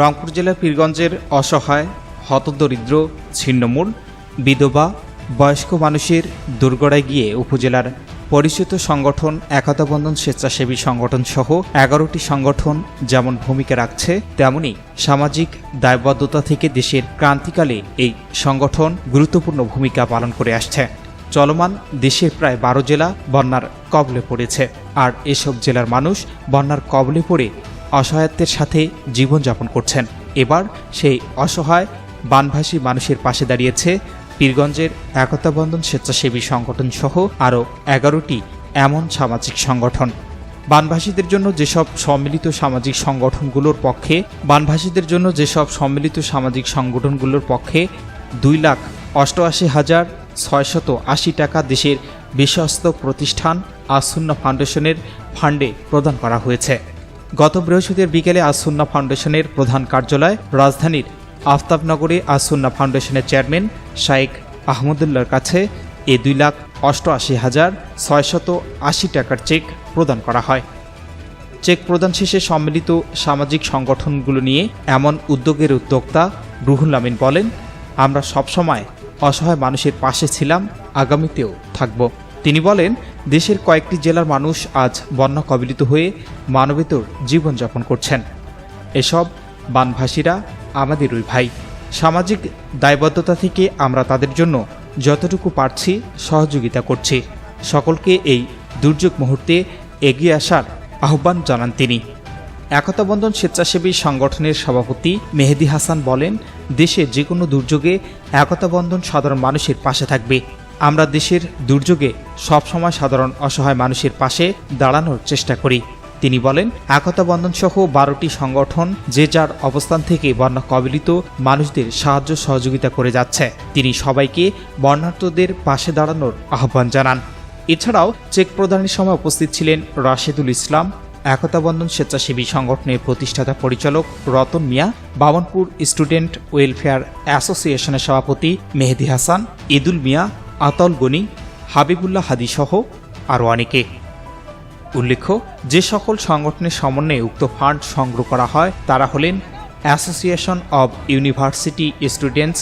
রংপুর জেলার পীরগঞ্জের অসহায়, হতদরিদ্র, ছিন্নমূল, বিধবা, বয়স্ক মানুষের দুর্গড়ায় গিয়ে উপজেলার পরিচিত সংগঠন একতাবন্ধন স্বেচ্ছাসেবী সংগঠন সহ এগারোটি সংগঠন যেমন ভূমিকা রাখছে, তেমনি সামাজিক দায়বদ্ধতা থেকে দেশের ক্রান্তিকালে এই সংগঠন গুরুত্বপূর্ণ ভূমিকা পালন করে আসছে। চলমান দেশের প্রায় বারো জেলা বন্যার কবলে পড়েছে। আর এসব জেলার মানুষ বন্যার কবলে পড়ে অসহায়ত্বের সাথে জীবনযাপন করছেন। এবার সেই অসহায়, বানভাসী মানুষের পাশে দাঁড়িয়েছে পীরগঞ্জের একতাবন্ধন স্বেচ্ছাসেবী সংগঠন সহ আরও এগারোটি এমন সামাজিক সংগঠন। বানভাসীদের জন্য যেসব সম্মিলিত সামাজিক সংগঠনগুলোর পক্ষে, বানভাসীদের জন্য যেসব সম্মিলিত সামাজিক সংগঠনগুলোর পক্ষে দুই লাখ অষ্টআশি হাজার ছয়শত আশি টাকা দেশের বিশ্বস্ত প্রতিষ্ঠান আসুন্না ফাউন্ডেশনের ফান্ডে প্রদান করা হয়েছে। গত বৃহস্পতিবার বিকেলে আসুন্না ফাউন্ডেশনের প্রধান কার্যালয় রাজধানীর আফতাবনগরে আসুন্না ফাউন্ডেশনের চেয়ারম্যান শাইখ আহমদুল্লার কাছে এ দুই লাখ অষ্টআশি হাজার ছয়শত আশি টাকার চেক প্রদান করা হয়। চেক প্রদান শেষে সম্মিলিত সামাজিক সংগঠনগুলো নিয়ে এমন উদ্যোগের উদ্যোক্তা রুহুল আমিন বলেন, আমরা সবসময় অসহায় মানুষের পাশে ছিলাম, আগামীতেও থাকব। তিনি বলেন দেশের কয়েকটি জেলার মানুষ আজ বন্যা কবলিত হয়ে মানবেতর জীবনযাপন করছেন। এসব বানভাসীরা আমাদেরই ভাই। সামাজিক দায়বদ্ধতা থেকে আমরা তাদের জন্য যতটুকু পারছি সহযোগিতা করছি। সকলকে এই দুর্যোগ মুহূর্তে এগিয়ে আসার আহ্বান জানান তিনি। একতাবন্ধন স্বেচ্ছাসেবী সংগঠনের সভাপতি মেহেদি হাসান বলেন, দেশে যে কোনো দুর্যোগে একতাবন্ধন সাধারণ মানুষের পাশে থাকবে। আমরা দেশের দুর্যোগে সবসময় সাধারণ অসহায় মানুষের পাশে দাঁড়ানোর চেষ্টা করি। তিনি বলেন সহ বারোটি সংগঠন যে যার অবস্থান থেকে বন্যা কবলিত মানুষদের সাহায্য সহযোগিতা করে যাচ্ছে। তিনি সবাইকে বন্যার্থদের পাশে দাঁড়ানোর আহ্বান জানান। এছাড়াও চেক প্রদানের সময় উপস্থিত ছিলেন রাশেদুল ইসলাম, একতাবন্ধন স্বেচ্ছাসেবী সংগঠনের প্রতিষ্ঠাতা পরিচালক রতন মিয়া, বামনপুর স্টুডেন্ট ওয়েলফেয়ার অ্যাসোসিয়েশনের সভাপতি মেহেদি হাসান ইদুল মিয়া আতল গনি, হাবিবুল্লাহ হাদি সহ আরও অনেকে। উল্লেখ্য, যে সকল সংগঠনের সমন্বয়ে উক্ত ফান্ড সংগ্রহ করা হয়, তারা হলেন association of university students,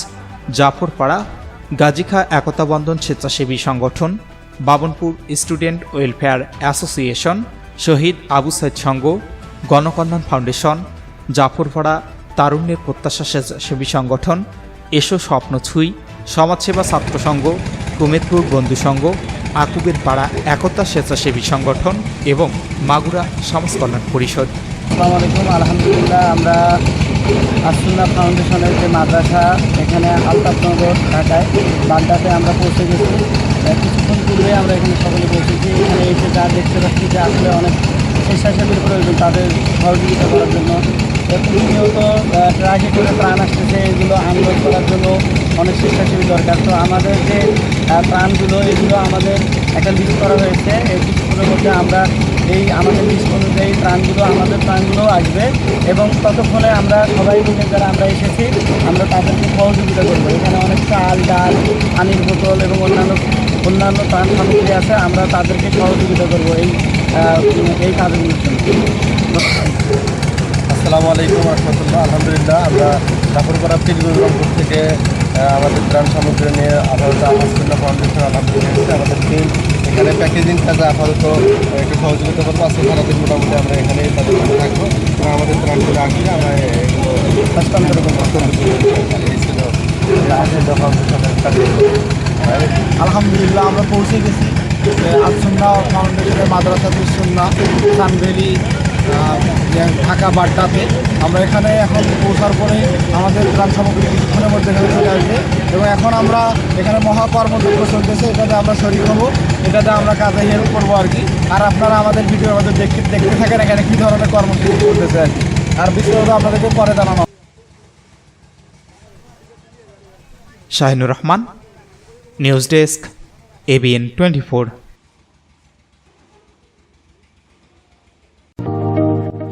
Jafarpara, Gazikha একতাবন্ধন স্বেচ্ছাসেবী সংগঠন, Babanpur student welfare association, Shahid Abu Sayeed সংঘ, গণকল্যাণ ফাউন্ডেশন, জাফরপাড়া তারুণ্যের প্রত্যাশা স্বেচ্ছাসেবী সংগঠন, এসো স্বপ্ন ছুঁই, সমাজসেবা ছাত্র সংঘ কুমেদপুর বন্ধু সংঘ, আকুবের পাড়া একতা স্বেচ্ছাসেবী সংগঠন এবং মাগুরা সমাজ কল্যাণ পরিষদ। আসসালামু আলাইকুম, আলহামদুলিল্লাহ, আমরা আসুল্লাহ ফাউন্ডেশনের যে মাদ্রাসা, এখানে আলতাফনগর ঢাকায় বাড্ডাতে আমরা পৌঁছে গেছি। কিছুক্ষণ পূর্বে আমরা এখানে সকলে পৌঁছেছি এখানে এসে যা দেখতে পাচ্ছি যে আসলে অনেক স্বেচ্ছাসেবীর প্রয়োজন, তাদের সহযোগিতা করার জন্য। প্রতিনিয়ত ট্রাকে করে প্রাণ আসতেছে, এগুলো আন্দোলন করার জন্য অনেক স্বেচ্ছাসেবী দরকার। তো আমাদের যে প্রাণগুলো, এগুলো আমাদের একটা লিস্ট করা হয়েছে। এই লিস্টগুলোর মধ্যে আমরা এই আমাদের লিস্ট অনুযায়ী প্রাণগুলো, আমাদের প্রাণগুলো আসবে এবং ততক্ষণে আমরা সবাই মিলে যারা আমরা এসেছি, আমরা তাদেরকে সহযোগিতা করব। এখানে অনেক চাল, ডাল, পানির বোতল এবং অন্যান্য অন্যান্য প্রাণ সামগ্রী আছে, আমরা তাদেরকে সহযোগিতা করব এই এই কাজগুলোর জন্য। আসসালামু আলাইকুম রহমতুল্লাহ। আলহামদুলিল্লাহ, আমরা জাফরপাড়া পিলগুল রংপুর থেকে আমাদের ত্রাণ সামগ্রী নিয়ে আপাতত আলহামদুলিল্লাহ ফাউন্ডেশন আলহামদুলিল্লাহ আমাদের টিম এখানে প্যাকেজিং কাজে আপাতত একটু সহযোগিতা করব আজকে সারাদিন মোটামুটি আমরা এখানে তাদের সাথে থাকব। এবং আমাদের ত্রাণগুলো আসলে আমরা এগুলো হস্তান্তর আলহামদুলিল্লাহ, আমরা পৌঁছে গেছি। আলসুন্না ফাউন্ডেশনের মাদ্রাসা, সুন্না সানভেলি ঢাকা বাড্ডাতে আমরা এখানে এখন পৌঁছার পরে আমাদের প্রাণ সামগ্রী কিছুক্ষণের মধ্যে এখানে চলে আসবে। এবং এখন আমরা এখানে মহাকর্ম দুঃখ চলতেছে এটাতে আমরা শরীর হব। এটাতে আমরা কাজে হেল্প করব আর কি। আর আপনারা আমাদের ভিডিও আমাদের দেখতে দেখতে থাকেন এখানে কী ধরনের কর্মসূচি চলতেছে আর কি। আর বিস্তারিত আপনাদেরকে পরে জানানো Shahinur Rahman, news desk ABN twenty four.